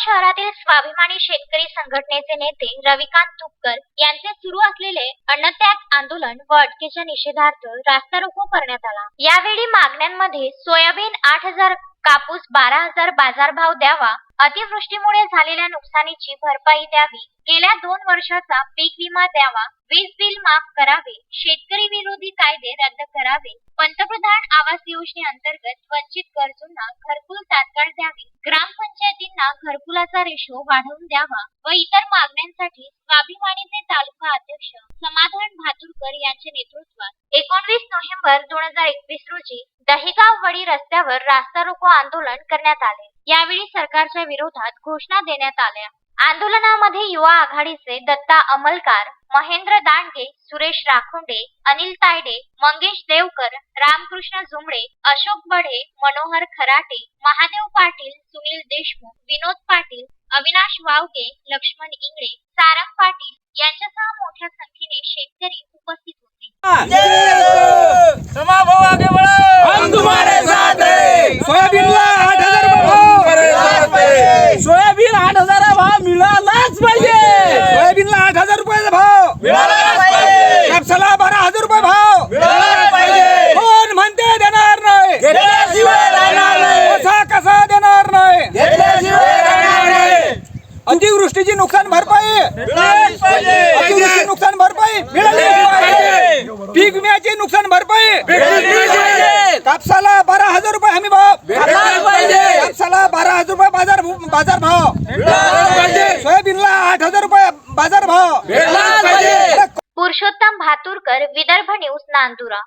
शहरातील स्वाभिमानी शेतकरी संघटनेचे नेते रविकांत तुपकर यांचे सुरू असलेले अन्नत्याग आंदोलन व अटकेच्या निषेधार्थ रास्ता रोको करण्यात आला. यावेळी मागण्यांमध्ये सोयाबीन आठ हजार कापूस बारा हजार बाजारभाव द्यावा अतिवृष्टीमुळे झालेल्या नुकसानीची भरपाई द्यावी गेल्या दोन वर्षाचा पीक विमा द्यावा वीज बिल माफ करावे शेतकरी विरोधी कायदे रद्द करावे पंतप्रधान आवास योजनेअंतर्गत वंचित गरजूंना घरकुल तात्काळ द्यावे ग्रामपंचायतींना घरकुलाचा रेशो वाढवून द्यावा व इतर मागण्यांसाठी स्वाभिमानीचे तालुका अध्यक्ष समाधान भातुरकर यांच्या नेतृत्वात एकोणवीस नोव्हेंबर दोन हजार एकवीस रोजी दहेगाव वडी रस्त्यावर रास्ता रोको आंदोलन करण्यात आले. यावेळी सरकारच्या विरोधात घोषणा देण्यात आल्या. आंदोलनामध्ये युवा आघाडीचे दत्ता अमलकार महेंद्र दांडगे सुरेश राखोंडे अनिल तायडे मंगेश देवकर रामकृष्ण जुमडे अशोक बढे मनोहर खराटे महादेव पाटील सुनील देशमुख विनोद पाटील अविनाश वावगे लक्ष्मण इंगळे सारंग पाटील यांच्यासह मोठ्या संख्येने शेतकरी उपस्थित होते. समा भाऊ आगे बढ़ो हम तुम्हारे साथ हैं सोयाबीनला आठ हजार भाव तुम्हारे साथ हैं सोयाबीन आठ हजार भाव मिळालाच पाहिजे. सोयाबीनला आठ हजार रुपयाचा भाव मिळालाच अतिवृष्टीची नुकसान भरपाई. अतिवृष्टी नुकसान भरपाई मिळाली पीक विम्याची नुकसान भरपाई कापसाला बारा हजार रुपये हमी भाव. कापसाला बारा हजार रुपये बाजार बाजार भाव. सोयाबीनला आठ हजार रुपये बाजार भाव. पुरुषोत्तम भातुरकर विदर्भ न्यूज नांदुरा.